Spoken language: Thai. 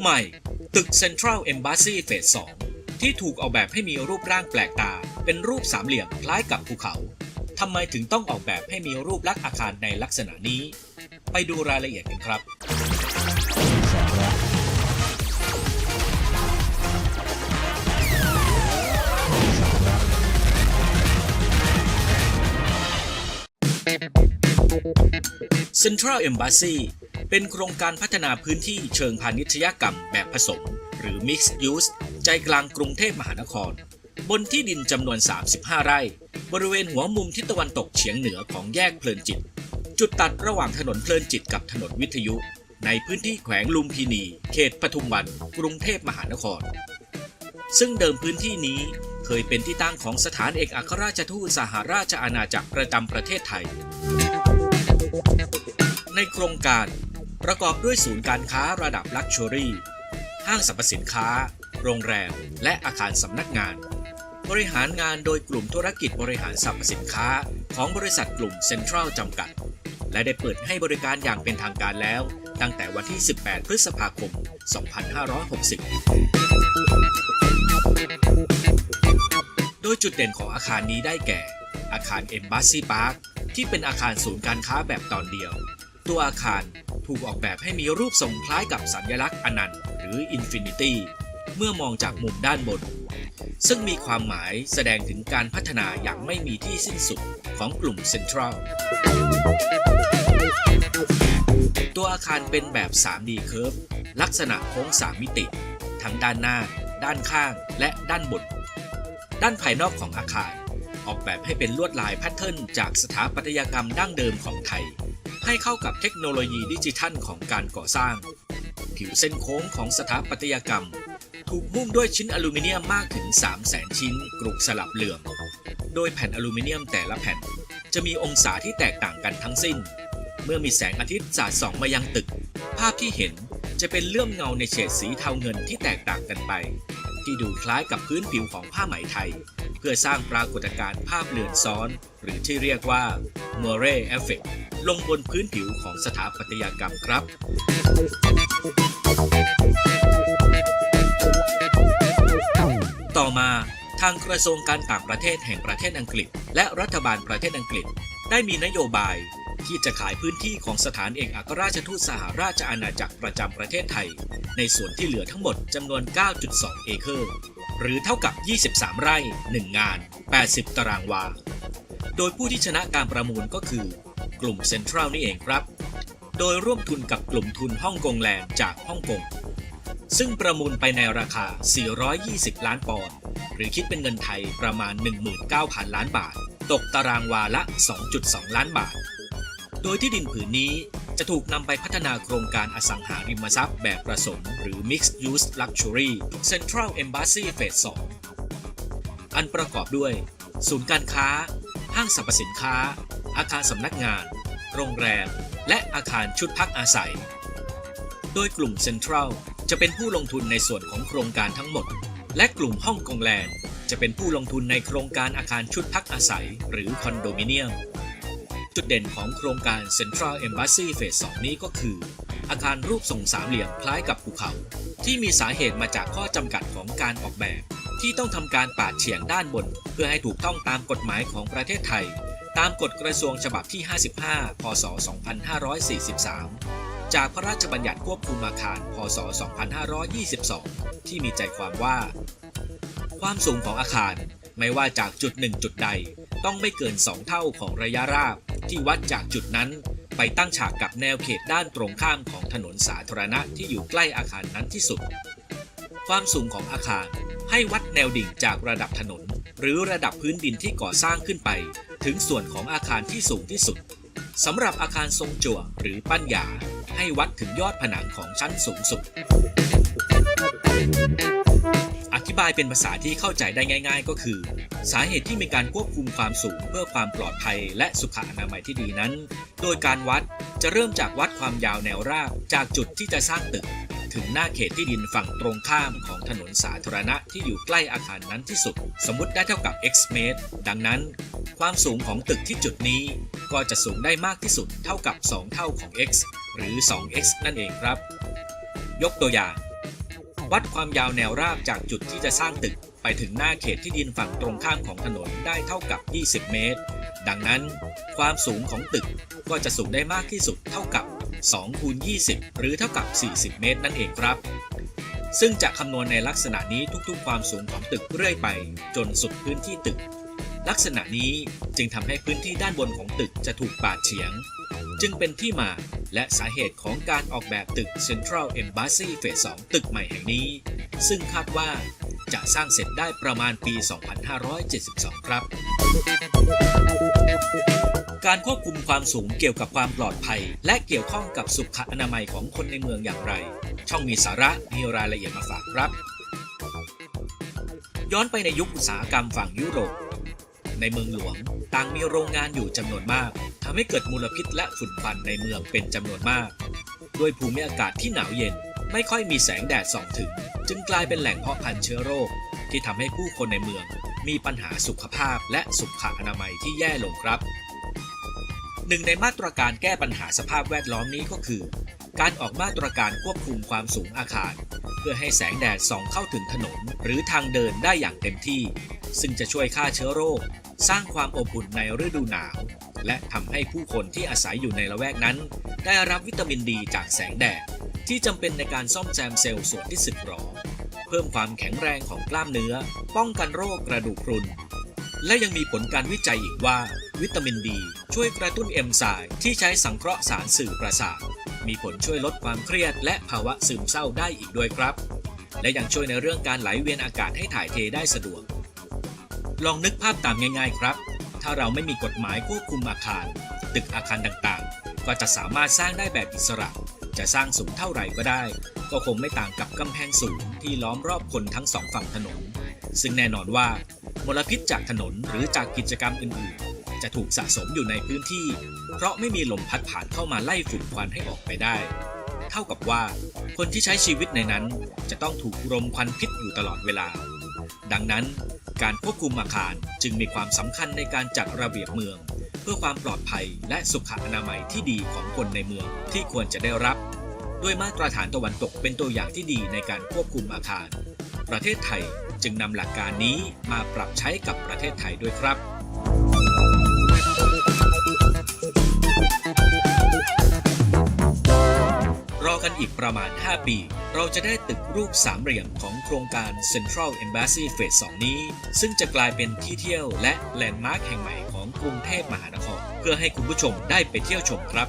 ใหม่ ตึก Central Embassy Phase 2ที่ถูกออกแบบให้มีรูปร่างแปลกตา เป็นรูปสามเหลี่ยมคล้ายกับภูเขาทำไมถึงต้องออกแบบให้มีรูปลักษณ์อาคารในลักษณะนี้ ไปดูรายละเอียดกันครับ Central Embassy เป็นโครงการพัฒนาพื้นที่เชิงพาณิชยกรรมแบบผสม หรือ Mixed Use ใจกลางกรุงเทพมหานคร บนที่ดินจำนวน 35 ไร่ บริเวณหัวมุมทิศตะวันตกเฉียงเหนือของแยกเพลินจิต จุดตัดระหว่างถนนเพลินจิตกับถนนวิทยุ ในพื้นที่แขวงลุมพินี เขตปทุมวัน กรุงเทพมหานคร ซึ่งเดิมพื้นที่นี้เคยเป็นที่ตั้งของสถานเอกอัครราชทูตสหราชอาณาจักรประจำประเทศไทย ในโครงการ ประกอบด้วยศูนย์การค้าระดับลักชัวรี่ ห้างสรรพสินค้า โรงแรม และอาคารสำนักงาน บริหารงานโดยกลุ่มธุรกิจบริหารสรรพสินค้า ของบริษัทกลุ่มเซ็นทรัลจำกัด และได้เปิดให้บริการอย่างเป็นทางการแล้ว ตั้งแต่วันที่ 18 พฤษภาคม 2560 โดยจุดเด่นของอาคารนี้ได้แก่ อาคาร Embassy Park ที่เป็นอาคารศูนย์การค้าแบบตอนเดียว ตัวอาคาร ถูกออกแบบให้มีรูปทรงคล้ายกับสัญลักษณ์อนันต์หรือ Infinity เมื่อมองจากมุมด้านบน ซึ่งมีความหมายแสดงถึงการพัฒนาอย่างไม่มีที่สิ้นสุดของกลุ่มเซ็นทรัลตัวอาคารเป็นแบบ 3D Curve ลักษณะโค้ง 3 มิติ ทั้งด้านหน้า ด้านข้าง และด้านบน ด้านภายนอกของอาคาร ออกแบบให้เป็นลวดลายแพทเทิร์นจากสถาปัตยกรรมดั้งเดิมของไทย ให้เข้ากับเทคโนโลยีดิจิทัลของการก่อสร้าง ผิวเส้นโค้งของสถาปัตยกรรม ถูกหุ้มด้วยชิ้นอลูมิเนียมมากถึง 3 0 0แสนชิ้นกรุบสลับเหลื่อม โดยแผ่นอลูมิเนียมแต่ละแผ่น จะมีองศาที่แตกต่างกันทั้งสิ้น เมื่อมีแสงอาทิตย์สาดส่องมายังตึก ภาพที่เห็นจะเป็นเลื่อมเงาในเฉดสีเทาเงินที่แตกต่างกันไป ที่ดูคล้ายกับพื้นผิวของผ้าไหมไทย พื่อสร้างปรากฏการณ์ภาพเลือนซ้อน หรือที่เรียกว่า m o r e Effect ลงบนพื้นผิวของสถาปัตยกรรมครับ ต่อมาทางกระทรวงการต่างประเทศแห่งประเทศอังกฤษ และรัฐบาลประเทศอังกฤษ ได้มีนโยบายที่จะขายพื้นที่ของสถานเอกอัครราชทูตสหราชอาณาจักรประจำประเทศไทย ในส่วนที่เหลือทั้งหมดจำนวน 9.2 เอเคอร์ หรือเท่ากับ 23 ไร่ 1 งาน 80 ตารางวา โดยผู้ที่ชนะการประมูลก็คือ กลุ่มเซ็นทรัลนี่เองครับ โดยร่วมทุนกับกลุ่มทุนฮ่องกงแลนด์จากฮ่องกง ซึ่งประมูลไปในราคา 420 ล้านปอนด์ หรือคิดเป็นเงินไทยประมาณ 19,000 ล้านบาท ตกตารางวาละ 2.2 ล้านบาท โดยที่ดินผืนนี้ จะถูกนำไปพัฒนาโครงการอสังหาริมทรัพย์แบบผสม หรือ Mixed Use Luxury Central Embassy Phase 2 อันประกอบด้วย ศูนย์การค้า ห้างสรรพสินค้า อาคารสำนักงาน โรงแรม และอาคารชุดพักอาศัย โดยกลุ่มเซ็นทรัลจะเป็นผู้ลงทุนในส่วนของโครงการทั้งหมด และกลุ่มฮ่องกงแลนด์จะเป็นผู้ลงทุนในโครงการอาคารชุดพักอาศัย หรือคอนโดมิเนียม จุดเด่นของโครงการ Central Embassy Phase 2 นี้ก็คือ อาคารรูปทรงสามเหลี่ยมคล้ายกับภูเขา ที่มีสาเหตุมาจากข้อจำกัดของการออกแบบ ที่ต้องทำการปาดเฉียงด้านบน เพื่อให้ถูกต้องตามกฎหมายของประเทศไทย ตามกฎกระทรวงฉบับที่ 55 พศ 2543 จากพระราชบัญญัติควบคุมอาคาร พศ 2522 ที่มีใจความว่า ความสูงของอาคารไม่ว่าจากจุดหนึ่งจุดใดต้องไม่เกิน 2 เท่าของระยะราบ ที่วัดจากจุดนั้น ไปตั้งฉากกับแนวเขตด้านตรงข้ามของถนนสาธารณะที่อยู่ใกล้อาคารนั้นที่สุด ความสูงของอาคารให้วัดแนวดิ่งจากระดับถนน หรือระดับพื้นดินที่ก่อสร้างขึ้นไป ถึงส่วนของอาคารที่สูงที่สุดสำหรับอาคารทรงจั่วหรือปั้นหยาให้วัดถึงยอดผนังของชั้นสูงสุดายเป็นภาษาที่เข้าใจได้ง่าย ๆ ก็คือ สาเหตุที่มีการควบคุมความสูงเพื่อความปลอดภัยและสุขอนามัยที่ดีนั้น โดยการวัดจะเริ่มจากวัดความยาวแนวราบจากจุดที่จะสร้างตึก ถึงหน้าเขตที่ดินฝั่งตรงข้ามของถนนสาธารณะที่อยู่ใกล้อาคารนั้นที่สุด สมมติได้เท่ากับ x เมตร ดังนั้น ความสูงของตึกที่จุดนี้ ก็จะสูงได้มากที่สุดเท่ากับ 2 เท่าของ x หรือ 2x นั่นเองครับ ยกตัวอย่าง วัดความยาวแนวราบจากจุดที่จะสร้างตึก ไปถึงหน้าเขตที่ดินฝั่งตรงข้ามของถนนได้เท่ากับ 20 เมตร ดังนั้น ความสูงของตึกก็จะสูงได้มากที่สุดเท่ากับ2คูณ20 หรือเท่ากับ 40 เมตรนั่นเองครับ ซึ่งจะคำนวณในลักษณะนี้ทุกๆ ความสูงของตึกเรื่อยไป จนสุดพื้นที่ตึก ลักษณะนี้จึงทำให้พื้นที่ด้านบนของตึกจะถูกปาดเฉียง จึงเป็นที่มาและสาเหตุของการออกแบบตึก Central Embassy Phase 2ตึกใหม่แห่งนี้ ซึ่งคาดว่าจะสร้างเสร็จได้ประมาณปี 2572 ครับ การควบคุมความสูงเกี่ยวกับความปลอดภัย และเกี่ยวข้องกับสุขอนามัยของคนในเมืองอย่างไร ช่องมีสาระมีรายละเอียดมาฝากครับ ย้อนไปในยุคอุตสาหกรรมฝั่งยุโรป ในเมืองหลวง ต่างมีโรงงานอยู่จำนวนมากทำให้เกิดมลพิษและฝุ่นควันในเมืองเป็นจำนวนมาก ด้วยภูมิอากาศที่หนาวเย็นไม่ค่อยมีแสงแดดส่องถึง จึงกลายเป็นแหล่งเพาะพันธุ์เชื้อโรค ที่ทำให้ผู้คนในเมือง มีปัญหาสุขภาพและสุขอนามัยที่แย่ลงครับ หนึ่งในมาตรการแก้ปัญหาสภาพแวดล้อมนี้ก็คือ การออกมาตรการควบคุมความสูงอาคารเพื่อให้แสงแดดส่องเข้าถึงถนน หรือทางเดินได้อย่างเต็มที่ ซึ่งจะช่วยฆ่าเชื้อโรค สร้างความอบอุ่นในฤดูหนาว และทำให้ผู้คนที่อาศัยอยู่ในละแวกนั้น ได้รับวิตามินดีจากแสงแดดที่จำเป็นในการซ่อมแซมเซลล์ส่วนที่สึกหรอ เพิ่มความแข็งแรงของกล้ามเนื้อ ป้องกันโรคกระดูกพรุน และยังมีผลการวิจัยอีกว่า วิตามินดีช่วยกระตุ้นเอนไซม์ที่ใช้สังเคราะห์สารสื่อประสาท มีผลช่วยลดความเครียด และภาวะซึมเศร้าได้อีกด้วยครับ และยังช่วยในเรื่องการไหลเวียนอากาศให้ถ่ายเทได้สะดวก ลองนึกภาพตามง่าย ๆ ครับ ถ้าเราไม่มีกฎหมายควบคุมอาคาร ตึกอาคารต่างๆ ก็จะสามารถสร้างได้แบบอิสระ จะสร้างสูงเท่าไหร่ก็ได้ ก็คงไม่ต่างกับกำแพงสูงที่ล้อมรอบคนทั้งสองฝั่งถนน ซึ่งแน่นอนว่ามลพิษจากถนนหรือจากกิจกรรมอื่นๆ จะถูกสะสมอยู่ในพื้นที่ เพราะไม่มีลมพัดผ่านเข้ามาไล่ฝุ่นควันให้ออกไปได้ เท่ากับว่าคนที่ใช้ชีวิตในนั้นจะต้องถูกรมควันพิษอยู่ตลอดเวลา ดังนั้น การควบคุมอาคารจึงมีความสำคัญในการจัดระเบียบเมือง เพื่อความปลอดภัยและสุขอนามัยที่ดีของคนในเมืองที่ควรจะได้รับ ด้วยมาตรฐานตะวันตกเป็นตัวอย่างที่ดีในการควบคุมอาคาร ประเทศไทยจึงนำหลักการนี้มาปรับใช้กับประเทศไทยด้วยครับ กันอีกประมาณ 5 ปี เราจะได้ตึกรูปสามเหลี่ยมของโครงการ Central Embassy Phase 2 นี้ ซึ่งจะกลายเป็นที่เที่ยวและแลนด์มาร์คแห่งใหม่ของกรุงเทพมหานคร เพื่อให้คุณผู้ชมได้ไปเที่ยวชมครับ